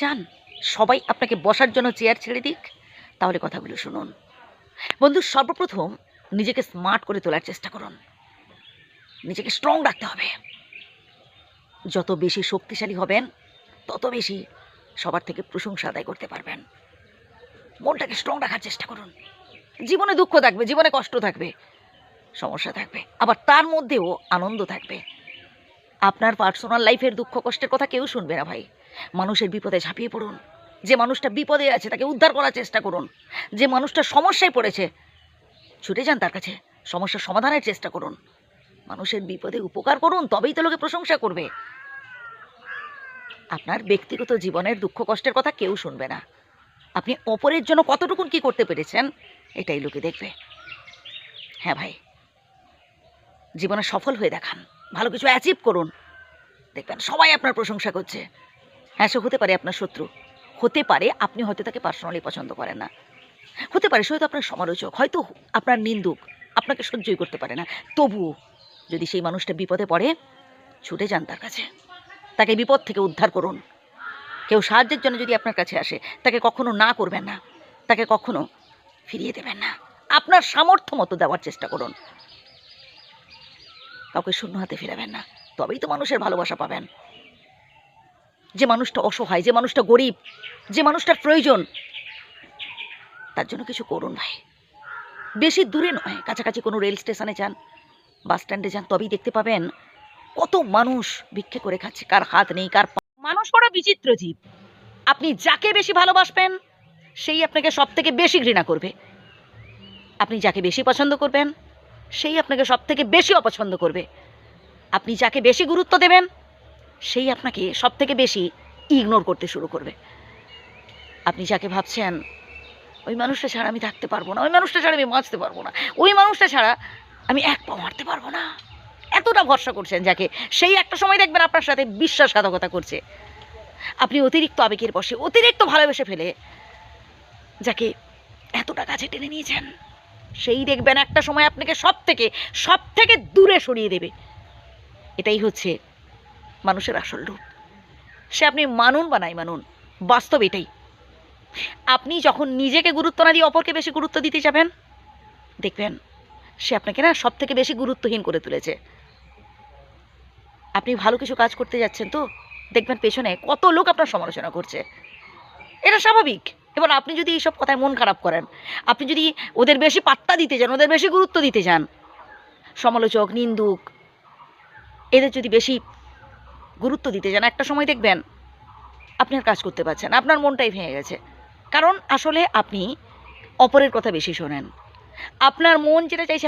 চান? সবাই আপনাকে বসার জন্য চেয়ার ছেড়ে দিক। তাহলে কথাগুলো শুনুন। বন্ধু, সর্বপ্রথম নিজেকে স্মার্ট করে তোলার চেষ্টা করুন। নিজেকে স্ট্রং রাখতে হবে। যত বেশি শক্তিশালী হবেন, তত বেশি সবার থেকে প্রশংসা আদায় করতে পারবেন। মনটাকে স্ট্রং রাখার চেষ্টা করুন। জীবনে দুঃখ থাকবে, জীবনে কষ্ট থাকবে, সমস্যা থাকবে, আবার তার মধ্যেও আনন্দ থাকবে। আপনার পার্সোনাল লাইফের দুঃখ কষ্টের কথা কেউ শুনবে না ভাই। মানুষের বিপদে ঝাঁপিয়ে পড়ুন। যে মানুষটা বিপদে আছে তাকে উদ্ধার করার চেষ্টা করুন। যে মানুষটা সমস্যায় পড়েছে, ছুটে যান তার কাছে। সমস্যার সমাধানের চেষ্টা করুন। মানুষের বিপদে উপকার করুন, তবেই তো লোকে প্রশংসা করবে। আপনার ব্যক্তিগত জীবনের দুঃখ কষ্টের কথা কেউ শুনবে না। আপনি অপরের জন্য কতটুকুন কি করতে পেরেছেন, এটাই লোকে দেখবে। হ্যাঁ ভাই, জীবনে সফল হয়ে দেখান, ভালো কিছু অ্যাচিভ করুন। দেখবেন সবাই আপনার প্রশংসা করছে। হ্যাঁ সে হতে পারে আপনার শত্রু। হতে পারে, আপনি হয়তো তাকে পার্সোনালি পছন্দ করেন না। হতে পারে, সে হয়তো আপনার সমালোচক, হয়তো আপনার নিন্দুক, আপনাকে সহ্যই করতে পারে না। তবুও যদি সেই মানুষটা বিপদে পড়ে, ছুটে যান তার কাছে। তাকে বিপদ থেকে উদ্ধার করুন। কেউ সাহায্যের জন্য যদি আপনার কাছে আসে, তাকে কখনো না করবেন না। তাকে কখনো ফিরিয়ে দেবেন না। আপনার সামর্থ্য মতো দেওয়ার চেষ্টা করুন। কাউকে শূন্য হাতে ফিরাবেন না। তবেই তো মানুষের ভালোবাসা পাবেন। যে মানুষটা অসহায়, যে মানুষটা গরিব, যে মানুষটার প্রয়োজন, তার জন্য কিছু করুন ভাই। বেশি দূরে নয়, কাছাকাছি কোনো রেল স্টেশনে যান, বাস স্ট্যান্ডে যান, তবেই দেখতে পাবেন কত মানুষ ভিক্ষে করে খাচ্ছে, কার হাত নেই, কার মানুষ বড় বিচিত্র জীব। আপনি যাকে বেশি ভালোবাসবেন, সেই আপনাকে সব থেকে বেশি ঘৃণা করবে। আপনি যাকে বেশি পছন্দ করবেন, সেই আপনাকে সব থেকে বেশি অপছন্দ করবে। আপনি যাকে বেশি গুরুত্ব দেবেন সেই আপনাকে সব থেকে বেশি ইগনোর করতে শুরু করবে। আপনি যাকে ভাবছেন, ওই মানুষটা ছাড়া আমি থাকতে পারব না, ওই মানুষটা ছাড়া আমি বাঁচতে পারব না, ওই মানুষটা ছাড়া আমি এক পা মারতে পারব না। এতটা ভরসা করছেন যাকে, সেই একটা সময় দেখবেন আপনার সাথে বিশ্বাসঘাতকতা করছে। আপনি অতিরিক্ত আবেগের বসে অতিরিক্ত ভালোবেসে ফেলে যাকে এতটা কাছে টেনে নিয়েছেন, সেই দেখবেন একটা সময় আপনাকে সব থেকে সব থেকে দূরে সরিয়ে দেবে। এটাই হচ্ছে মানুষের আসল রূপ। সে আপনি মানুন বা নাই মানুন, বাস্তব এটাই। আপনি যখন নিজেকে গুরুত্ব না দিয়ে অপরকে বেশি গুরুত্ব দিতে যাবেন, দেখবেন সে আপনাকে না সব থেকে বেশি গুরুত্বহীন করে তুলেছে। আপনি ভালো কিছু কাজ করতে যাচ্ছেন তো, দেখবেন পেছনে কত লোক আপনার সমালোচনা করছে। এটা স্বাভাবিক এবার আপনি যদি এইসব কথায় মন খারাপ করেন, আপনি যদি ওদের বেশি পাত্তা দিতে যান, ওদের বেশি গুরুত্ব দিতে যান, সমালোচক, নিন্দুক, এদের যদি বেশি গুরুত্ব দিতে যান। একটা সময় দেখবেন আপনার কাজ করতে পারছেন, আপনার মনটাই ভেঙে গেছে। কারণ আসলে আপনি অপরের কথা বেশি শোনেন। আপনার মন যেটা চাইছে